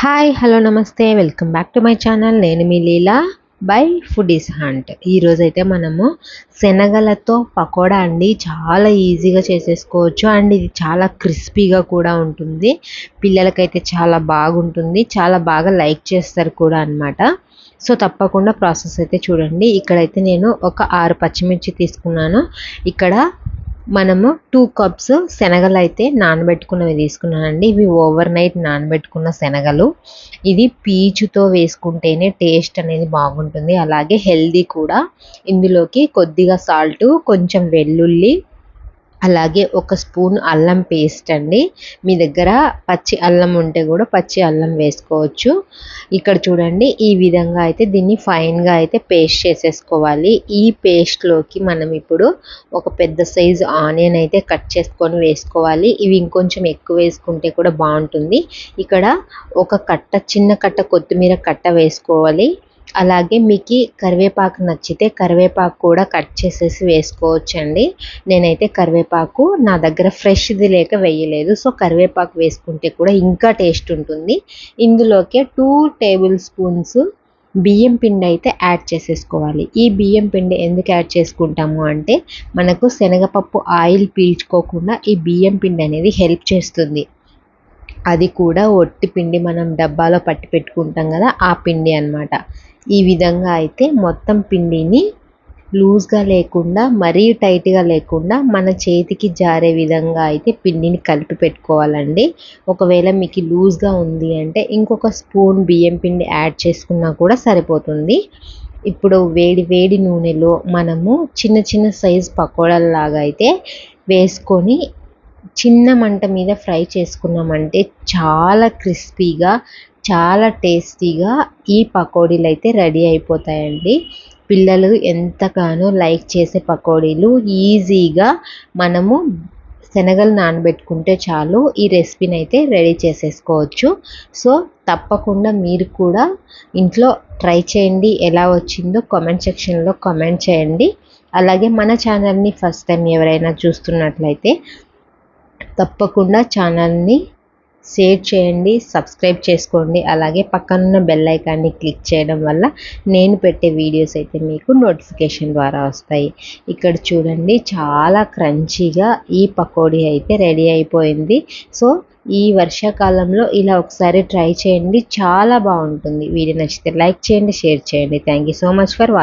Hi hello నమస్తే. Welcome back to my channel నేను మీ లీలా బై ఫుడీస్ హంట్ ఈరోజైతే మనము శనగలతో పకోడా అండి. చాలా ఈజీగా చేసేసుకోవచ్చు. అండ్ ఇది చాలా క్రిస్పీగా కూడా ఉంటుంది. పిల్లలకైతే చాలా బాగుంటుంది. చాలా బాగా లైక్ చేస్తారు కూడా అనమాట సో తప్పకుండా ప్రాసెస్ అయితే చూడండి. ఇక్కడైతే నేను ఒక ఆరు పచ్చిమిర్చి తీసుకున్నాను. ఇక్కడ మనము టూ కప్స్ శనగలు అయితే నానబెట్టుకున్నవి తీసుకున్నానండి. ఇవి ఓవర్ నైట్ నానబెట్టుకున్న శనగలు. ఇది పీచుతో వేసుకుంటేనే టేస్ట్ అనేది బాగుంటుంది. అలాగే హెల్దీ కూడా. ఇందులోకి కొద్దిగా సాల్ట్ కొంచెం వెల్లుల్లి అలాగే ఒక స్పూన్ అల్లం పేస్ట్ అండి. మీ దగ్గర పచ్చి అల్లం ఉంటే కూడా పచ్చి అల్లం వేసుకోవచ్చు. ఇక్కడ చూడండి ఈ విధంగా అయితే దీన్ని ఫైన్గా అయితే పేస్ట్ చేసేసుకోవాలి. ఈ పేస్ట్లోకి మనం ఇప్పుడు ఒక పెద్ద సైజు ఆనియన్ అయితే కట్ చేసుకొని వేసుకోవాలి. ఇవి ఇంకొంచెం ఎక్కువ వేసుకుంటే కూడా బాగుంటుంది. ఇక్కడ ఒక కట్ట చిన్న కట్ట కొత్తిమీర కట్ట వేసుకోవాలి. అలాగే మీకు కరివేపాకు నచ్చితే కరివేపాకు కూడా కట్ చేసేసి వేసుకోవచ్చండి. నేనైతే కరివేపాకు నా దగ్గర ఫ్రెష్ది లేక వేయలేదు. సో కరివేపాకు వేసుకుంటే కూడా ఇంకా టేస్ట్ ఉంటుంది. ఇందులోకే టూ టేబుల్ స్పూన్స్ బియ్యం పిండి అయితే యాడ్ చేసేసుకోవాలి. ఈ బియ్యం పిండి ఎందుకు యాడ్ చేసుకుంటాము అంటే మనకు శనగపప్పు ఆయిల్ పీల్చుకోకుండా ఈ బియ్యం పిండి అనేది హెల్ప్ చేస్తుంది. అది కూడా ఒట్టి పిండి మనం డబ్బాలో పట్టి పెట్టుకుంటాం కదా ఆ పిండి అనమాట ఈ విధంగా అయితే మొత్తం పిండిని లూజ్గా లేకుండా మరీ టైట్గా లేకుండా మన చేతికి జారే విధంగా అయితే పిండిని కలిపి పెట్టుకోవాలండి. ఒకవేళ మీకు లూజ్గా ఉంది అంటే ఇంకొక స్పూన్ బియ్యం పిండి యాడ్ చేసుకున్నా కూడా సరిపోతుంది. ఇప్పుడు వేడి వేడి నూనెలో మనము చిన్న చిన్న సైజ్ పకోడల్లాగా అయితే వేసుకొని చిన్న మంట మీద ఫ్రై చేసుకున్నామంటే చాలా క్రిస్పీగా చాలా టేస్టీగా ఈ పకోడీలు అయితే రెడీ అయిపోతాయండి. పిల్లలు ఎంతగానో లైక్ చేసే పకోడీలు. ఈజీగా మనము శనగలు నానబెట్టుకుంటే చాలు ఈ రెసిపీని అయితే రెడీ చేసేసుకోవచ్చు. సో తప్పకుండా మీరు కూడా ఇంట్లో ట్రై చేయండి. ఎలా వచ్చిందో కామెంట్ సెక్షన్లో కామెంట్ చేయండి. అలాగే మన ఛానల్ని ఫస్ట్ టైం ఎవరైనా చూస్తున్నట్లయితే తప్పకుండా ఛానల్ని షేర్ చేయండి సబ్స్క్రైబ్ చేసుకోండి. అలాగే పక్కనున్న బెల్ ఐకాన్ని క్లిక్ చేయడం వల్ల నేను పెట్టే వీడియోస్ అయితే మీకు నోటిఫికేషన్ ద్వారా వస్తాయి. ఇక్కడ చూడండి చాలా క్రంచీగా ఈ పకోడీ అయితే రెడీ అయిపోయింది. సో ఈ వర్షాకాలంలో ఇలా ఒకసారి ట్రై చేయండి. చాలా బాగుంటుంది. వీడియో నచ్చితే లైక్ చేయండి షేర్ చేయండి. Thank you so much for watching